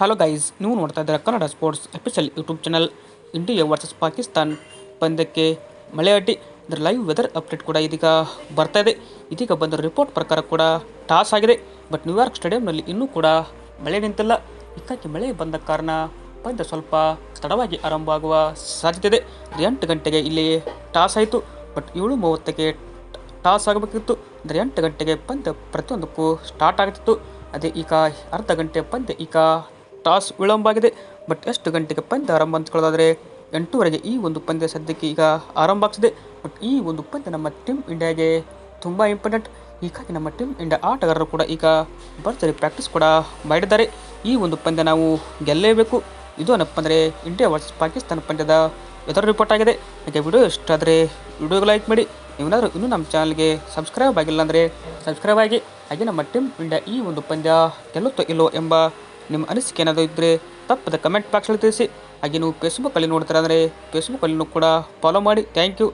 Hello guys ನೀವು ನೋಡ್ತಾ ಇದ್ದೀರಾ Kannada sports official YouTube channel India versus Pakistan ಪಂದ್ಯಕ್ಕೆ ಮಳೆ ಅಡ್ಡಿ ಇದರ ಲೈವ್ ವೆದರ್ ಅಪ್ಡೇಟ್ ಕೂಡ ಇದೀಗ ಬರ್ತಾ ಇದೆ. ಇದೀಗ ಬಂದ ರಿಪೋರ್ಟ್ ಪ್ರಕಾರ ಕೂಡ ಟಾಸ್ ಆಗಿದೆ. ಬಟ್ ನ್ಯೂಯಾರ್ಕ್ ಸ್ಟೇಡಿಯಂನಲ್ಲಿ ಇನ್ನೂ ಕೂಡ ಮಳೆ ನಿಂತಿಲ್ಲ. ಇದಕ್ಕಾಗಿ ಮಳೆ ಬಂದ ಕಾರಣ ಪಂದ್ಯ ಸ್ವಲ್ಪ ತಡವಾಗಿ ಆರಂಭ ಆಗುವ ಸಾಧ್ಯತೆ ಇದೆ. ಎಂಟು ಗಂಟೆಗೆ ಇಲ್ಲಿ ಟಾಸ್ ಆಯಿತು. ಬಟ್ ಏಳು ಮೂವತ್ತಕ್ಕೆ ಟಾಸ್ ಆಗಬೇಕಿತ್ತು. ಅಂದರೆ ಎಂಟು ಗಂಟೆಗೆ ಪಂದ್ಯ ಪ್ರತಿಯೊಂದಕ್ಕೂ ಸ್ಟಾರ್ಟ್ ಆಗ್ತಿತ್ತು. ಅದೇ ಈಗ ಅರ್ಧ ಗಂಟೆ ಪಂದ್ಯ ಈಗ ಟಾಸ್ ವಿಳಂಬ ಆಗಿದೆ ಬಟ್ ಎಷ್ಟು ಗಂಟೆಗೆ ಪಂದ್ಯ ಆರಂಭ ಅಂತ್ಕೊಳ್ಳೋದಾದರೆ ಎಂಟೂವರೆಗೆ ಈ ಒಂದು ಪಂದ್ಯ ಸದ್ಯಕ್ಕೆ ಈಗ ಆರಂಭ ಆಗ್ತಿದೆ. ಬಟ್ ಈ ಒಂದು ಪಂದ್ಯ ನಮ್ಮ ಟೀಮ್ ಇಂಡಿಯಾಗೆ ತುಂಬ ಇಂಪಾರ್ಟೆಂಟ್. ಹೀಗಾಗಿ ನಮ್ಮ ಟೀಮ್ ಇಂಡಿಯಾ ಆಟಗಾರರು ಕೂಡ ಈಗ ಬರ್ತಾರೆ ಪ್ರಾಕ್ಟೀಸ್ ಕೂಡ ಮಾಡಿದ್ದಾರೆ. ಈ ಒಂದು ಪಂದ್ಯ ನಾವು ಗೆಲ್ಲೇಬೇಕು. ಇದು ಏನಪ್ಪ ಅಂದರೆ ಇಂಡಿಯಾ ವರ್ಸಸ್ ಪಾಕಿಸ್ತಾನ ಪಂದ್ಯದ ವೆದರ್ ರಿಪೋರ್ಟ್ ಆಗಿದೆ. ಹಾಗೆ ವಿಡಿಯೋ ಇಷ್ಟ ಆದರೆ ವಿಡಿಯೋಗೆ ಲೈಕ್ ಮಾಡಿ. ನೀವೇನಾದರೂ ಇನ್ನೂ ನಮ್ಮ ಚಾನಲ್ಗೆ ಸಬ್ಸ್ಕ್ರೈಬ್ ಆಗಿಲ್ಲ ಅಂದರೆ ಸಬ್ಸ್ಕ್ರೈಬ್ ಆಗಿ. ಹಾಗೆ ನಮ್ಮ ಟೀಮ್ ಇಂಡಿಯಾ ಈ ಒಂದು ಪಂದ್ಯ ಗೆಲ್ಲುತ್ತೋ ಇಲ್ಲೋ ಎಂಬ ನಿಮ್ಮ ಅನಿಸಿಕೆ ಏನಾದರೂ ಇದ್ದರೆ ತಪ್ಪದ ಕಮೆಂಟ್ ಬಾಕ್ಸಲ್ಲಿ ತಿಳಿಸಿ. ಹಾಗೆ ನೀವು ಫೇಸ್ಬುಕ್ಕಲ್ಲಿ ನೋಡ್ತಾರೆ ಅಂದರೆ ಫೇಸ್ಬುಕ್ಕಲ್ಲಿನೂ ಕೂಡ ಫಾಲೋ ಮಾಡಿ. Thank you